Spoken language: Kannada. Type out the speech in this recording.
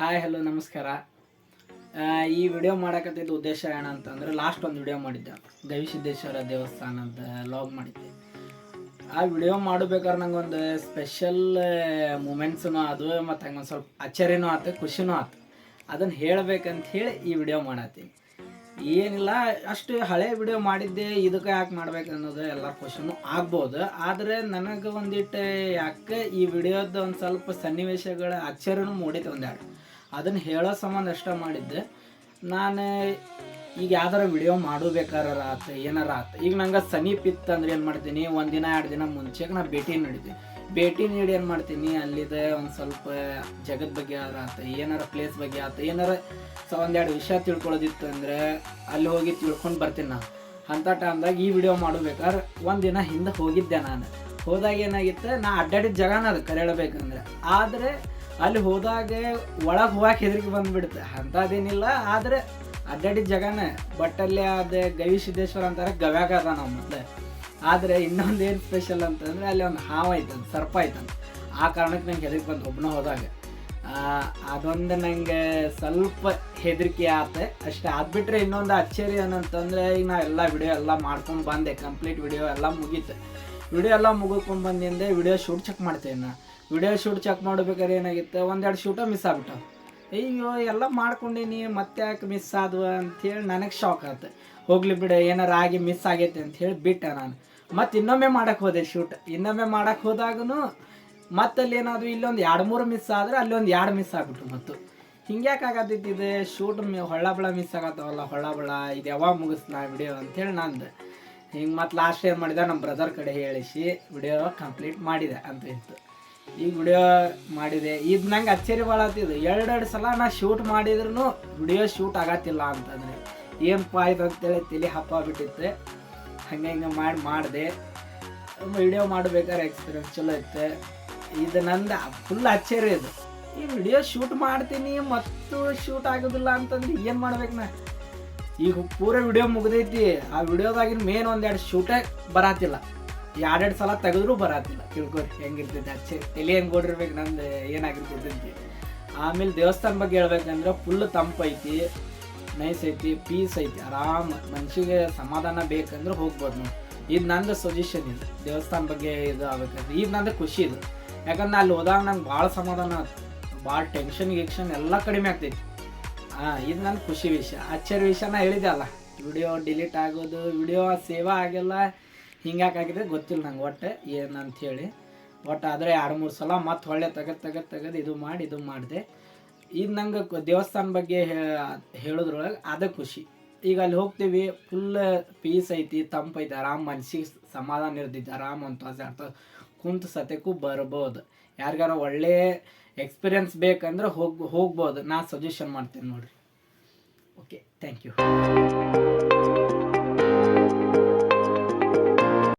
ಹಾಯ್ ಹಲೋ ನಮಸ್ಕಾರ. ಈ ವಿಡಿಯೋ ಮಾಡಕತ್ತಿದ್ದ ಉದ್ದೇಶ ಏನಂತಂದ್ರೆ ಲಾಸ್ಟ್ ಒಂದು ವಿಡಿಯೋ ಮಾಡಿದ್ದೆ. ಗವಿಸಿದ್ದೇಶ್ವರ ದೇವಸ್ಥಾನದ ಲಾಗ್ ಮಾಡಿದ್ದೆ. ಆ ವಿಡಿಯೋ ಮಾಡಬೇಕಾದ್ರೆ ನಂಗೊಂದು ಸ್ಪೆಷಲ್ ಮೂಮೆಂಟ್ಸೂ ಅದು ಮತ್ತು ಒಂದು ಸ್ವಲ್ಪ ಅಚ್ಚರಿನೂ ಆತು, ಖುಷಿನೂ ಆತು. ಅದನ್ನು ಹೇಳಬೇಕಂತ ಹೇಳಿ ಈ ವಿಡಿಯೋ ಮಾಡತ್ತೀನಿ. ಏನಿಲ್ಲ, ಅಷ್ಟು ಹಳೆ ವಿಡಿಯೋ ಮಾಡಿದ್ದೆ, ಇದಕ್ಕೆ ಯಾಕೆ ಮಾಡ್ಬೇಕು ಅನ್ನೋದು ಎಲ್ಲ ಕ್ವಶನು ಆಗ್ಬೋದು. ಆದರೆ ನನಗೆ ಒಂದಿಟ್ಟು ಯಾಕೆ ಈ ವಿಡಿಯೋದ ಒಂದು ಸ್ವಲ್ಪ ಸನ್ನಿವೇಶಗಳ ಅಚ್ಚರಿನೂ ಮೂಡಿತು ಒಂದೆರಡು ಅದನ್ನು ಹೇಳೋ ಸಂಬಂಧ ಅಷ್ಟೇ ಮಾಡಿದ್ದೆ ನಾನು ಈಗ ಯಾವ್ದಾರ ವಿಡಿಯೋ ಮಾಡಬೇಕಾರ ಆತು, ಏನಾರ ಆತು. ಈಗ ನಂಗೆ ಸಮೀಪ ಇತ್ತು ಅಂದ್ರೆ ಏನು ಮಾಡ್ತೀನಿ, ಒಂದು ದಿನ, ಎರಡು ದಿನ ಮುಂಚೆಗೆ ನಾ ಭೇಟಿ ನೀಡಿದ್ದೆ. ಭೇಟಿ ನೀಡಿ ಏನು ಮಾಡ್ತೀನಿ, ಅಲ್ಲಿದೆ ಒಂದು ಸ್ವಲ್ಪ ಜಗದ ಬಗ್ಗೆ ಆದ್ರೆ ಆತ, ಏನಾರ ಪ್ಲೇಸ್ ಬಗ್ಗೆ ಆತ, ಏನಾರ ಸೊ ಒಂದೆರಡು ವಿಷಯ ತಿಳ್ಕೊಳ್ಳೋದಿತ್ತು ಅಂದರೆ ಅಲ್ಲಿ ಹೋಗಿ ತಿಳ್ಕೊಂಡು ಬರ್ತೀನಿ ನಾನು ಅಂಥ ಟೈಮ್ದಾಗ ಈ ವಿಡಿಯೋ ಮಾಡಬೇಕಾದ್ರೆ ಒಂದು ದಿನ ಹಿಂದೆ ಹೋಗಿದ್ದೆ ನಾನು. ಹೋದಾಗ ಏನಾಗಿತ್ತು, ನಾ ಅಡ್ಡಾಡಿದ ಜಗನ ಅದು ಕರೆಯಬೇಕಂದ್ರೆ ಆದರೆ ಅಲ್ಲಿ ಹೋದಾಗ ಒಳಗೆ ಹೋಗಕ್ಕೆ ಹೆದರಿಕೆ ಬಂದ್ಬಿಡುತ್ತೆ. ಅಂಥದ್ದೇನಿಲ್ಲ, ಆದರೆ ಅಡ್ಡಾಡಿದ ಜಗನ. ಬಟ್ ಅಲ್ಲಿ ಅದೇ ಗವಿ ಸಿದ್ದೇಶ್ವರ ಅಂತಾರೆ ಗವ್ಯಾಗ ಅದ ನಾವು ಮತ್ತೆ ಆದರೆ ಇನ್ನೊಂದು ಏನು ಸ್ಪೆಷಲ್ ಅಂತಂದರೆ ಅಲ್ಲಿ ಒಂದು ಹಾವು ಆಯ್ತಂತ ಸರ್ಪ ಆಯ್ತಂತ ಆ ಕಾರಣಕ್ಕೆ ನಂಗೆ ಹೆದರಿಕೆ ಬಂತು ಒಬ್ಬನ ಹೋದಾಗ. ಅದೊಂದು ನನಗೆ ಸ್ವಲ್ಪ ಹೆದರಿಕೆ ಆತೆ. ಅಷ್ಟೇ ಅದ್ಬಿಟ್ರೆ ಇನ್ನೊಂದು ಅಚ್ಚರಿ ಏನಂತಂದರೆ, ಈಗ ನಾ ಎಲ್ಲ ವಿಡಿಯೋ ಎಲ್ಲ ಮಾಡ್ಕೊಂಡು ಬಂದೆ ಕಂಪ್ಲೀಟ್ ವಿಡಿಯೋ ಎಲ್ಲ ಮುಗೀತು. ವಿಡಿಯೋ ಎಲ್ಲ ಮುಗಿದ್ಕೊಂಡು ಬಂದಿಂದೆ ವಿಡಿಯೋ ಶೂಟ್ ಚೆಕ್ ಮಾಡ್ತೇನೆ ನಾ ವಿಡಿಯೋ ಶೂಟ್ ಚೆಕ್ ಮಾಡಬೇಕಾದ್ರೆ ಏನಾಗಿತ್ತು? ಒಂದೆರಡು ಶೂಟ ಮಿಸ್ ಆಗ್ಬಿಟ್ಟವು ಅಯ್ಯೋ, ಎಲ್ಲ ಮಾಡ್ಕೊಂಡೀನಿ, ಮತ್ತೆ ಯಾಕೆ ಮಿಸ್ ಆದ್ವು ಅಂಥೇಳಿ ನನಗೆ ಶಾಕ್ ಆಯ್ತು ಹೋಗ್ಲಿ ಬಿಡು, ಏನಾರು ಆಗಿ ಮಿಸ್ ಆಗೈತೆ ಅಂಥೇಳಿ ಬಿಟ್ಟೆ ನಾನು. ಮತ್ತೆ ಇನ್ನೊಮ್ಮೆ ಮಾಡೋಕ್ಕೆ ಹೋದೆ ಶೂಟ್ ಇನ್ನೊಮ್ಮೆ ಮಾಡೋಕ್ಕೆ ಹೋದಾಗೂ ಮತ್ತಲ್ಲಿ ಏನಾದರೂ ಇಲ್ಲೊಂದು ಎರಡು ಮೂರು ಮಿಸ್ ಆದ್ರೆ ಅಲ್ಲಿ ಒಂದು ಎರಡು ಮಿಸ್ ಆಗ್ಬಿಟ್ರು ಮತ್ತು. ಹಿಂಗ್ಯಾಕೆ ಆಗತ್ತೈತಿ ಇದು? ಶೂಟ್ ಮಿ, ಹೊಳ್ಳಬಳ ಮಿಸ್ ಆಗತ್ತವಲ್ಲ, ಹೊಳ್ಳಬಳ. ಇದು ಯಾವಾಗ ಮುಗಿಸ್ನಾ ವಿಡಿಯೋ ಅಂಥೇಳಿ ನಂದು. ಹಿಂಗೆ ಮತ್ತು ಲಾಸ್ಟ್ ಏನು ಮಾಡಿದೆ? ನಮ್ಮ ಬ್ರದರ್ ಕಡೆ ಹೇಳಿಸಿ ವಿಡಿಯೋ ಕಂಪ್ಲೀಟ್ ಮಾಡಿದೆ ಅಂತ ಇತ್ತು. ಈಗ ವಿಡಿಯೋ ಮಾಡಿದೆ. ಇದು ನಂಗೆ ಅಚ್ಚರಿ ಭಾಳ ಆತಿದ್ದು ಎರಡೆರಡು ಸಲ ನಾ ಶೂಟ್ ಮಾಡಿದ್ರು ವಿಡಿಯೋ ಶೂಟ್ ಆಗತ್ತಿಲ್ಲ ಅಂತಂದರೆ. ಏನಪ್ಪ ಇದು ಅಂತೇಳಿ ತಲೆ ಹಪ್ಪ ಬಿಟ್ಟಿತ್ತು. ಹಂಗೆ ಹಿಂಗೆ ಮಾಡಿ ಮಾಡಿದೆ. ವಿಡಿಯೋ ಮಾಡ್ಬೇಕಾದ್ರೆ ಎಕ್ಸ್ಪೀರಿಯನ್ಸ್ ಚಲೋ ಇತ್ತು. ಇದು ನಂದು ಫುಲ್ ಅಚ್ಚರಿ ಇದು. ಈ ವಿಡಿಯೋ ಶೂಟ್ ಮಾಡ್ತೀನಿ ಮತ್ತು ಶೂಟ್ ಆಗೋದಿಲ್ಲ ಅಂತಂದ್ರೆ ಏನು ಮಾಡ್ಬೇಕು ನಾ? ಈಗ ಪೂರ ವಿಡಿಯೋ ಮುಗ್ದೈತಿ. ಆ ವಿಡಿಯೋದಾಗಿನ ಮೇನ್ ಒಂದೆರಡು ಶೂಟೇ ಬರಾತಿಲ್ಲ. ಎರಡೆರಡು ಸಲ ತೆಗೆದ್ರು ಬರತ್ತಿಲ್ಲ ತಿಳ್ಕೊರಿ, ಹೆಂಗಿರ್ತೈತೆ, ಅಚ್ಚೆ. ತಲೆ ಹೆಂಗೆ ಓಡಿರ್ಬೇಕು, ನಂದು ಏನಾಗಿರ್ತೈತೆ ಅಂತ ಆಮೇಲೆ ದೇವಸ್ಥಾನ ಬಗ್ಗೆ ಹೇಳ್ಬೇಕಂದ್ರೆ ಫುಲ್ ತಂಪೈತಿ ನೈಸ್ ಐತಿ ಪೀಸ್ ಐತಿ, ಆರಾಮ. ಮನ್ಸಿಗೆ ಸಮಾಧಾನ ಬೇಕಂದ್ರೆ ಹೋಗ್ಬೋದು ನೋಡಿ. ಇದು ನಂದು ಸಜೆಷನ್ ಇದು. ದೇವಸ್ಥಾನ ಬಗ್ಗೆ ಇದು ಆಗ್ಬೇಕಂದ್ರೆ, ಇದು ನಂದು ಖುಷಿ ಇದು. ಯಾಕಂದ್ರೆ ಅಲ್ಲಿ ಹೋದಾಗ ನಂಗೆ ಭಾಳ ಸಮಾಧಾನ ಆಯ್ತು ಭಾಳ ಟೆನ್ಷನ್ ಗಿಕ್ಷನ್ ಎಲ್ಲ ಕಡಿಮೆ ಆಗ್ತೈತಿ. ಹಾಂ ಇದು ನನ್ನ ಖುಷಿ ವಿಷಯ. ಅಚ್ಚರಿ ವಿಷಯನ ಹೇಳಿದೆ ಅಲ್ಲ. ವಿಡಿಯೋ ಡಿಲೀಟ್ ಆಗೋದು, ವಿಡಿಯೋ ಸೇವಾ ಆಗಿಲ್ಲ. ಹಿಂಗ್ಯಾಕೆ ಗೊತ್ತಿಲ್ಲ ನಂಗೆ ಒಟ್ಟು ಹೇಳಿ ಒಟ್ಟು ಆದರೆ ಎರಡು ಮೂರು ಸಲ ಮತ್ತೆ ಹೊಳ್ಳೆ ತೆಗೆದು ತೆಗೆದು ತೆಗೆದು ಇದು ಮಾಡಿ ಇದು ಮಾಡಿದೆ. ಇದು ನಂಗೆ ದೇವಸ್ಥಾನ ಬಗ್ಗೆ ಹೇಳೋದ್ರೊಳಗೆ ಅದೇ ಖುಷಿ. ಈಗ ಅಲ್ಲಿ ಹೋಗ್ತೀವಿ ಫುಲ್ ಪೀಸ್ ಐತಿ ತಂಪೈತಿ ಆರಾಮ್ ಮನ್ಸಿಗೆ ಸಮಾಧಾನ ಇರ್ತೈತಿ ಆರಾಮ್ ಅಂತ ಅರ್ಥ ಕುಂತು ಸತ್ಯಕ್ಕೂ ಬರ್ಬೋದು. ಯಾರಿಗಾರ ಒಳ್ಳೆ ಎಕ್ಸ್ಪೀರಿಯನ್ಸ್ ಬೇಕಂದ್ರೆ ಹೋಗ್ ಹೋಗ್ಬೋದು. ನಾ ಸಜೆಷನ್ ಮಾಡ್ತೀನಿ ನೋಡ್ರಿ. Okay thank you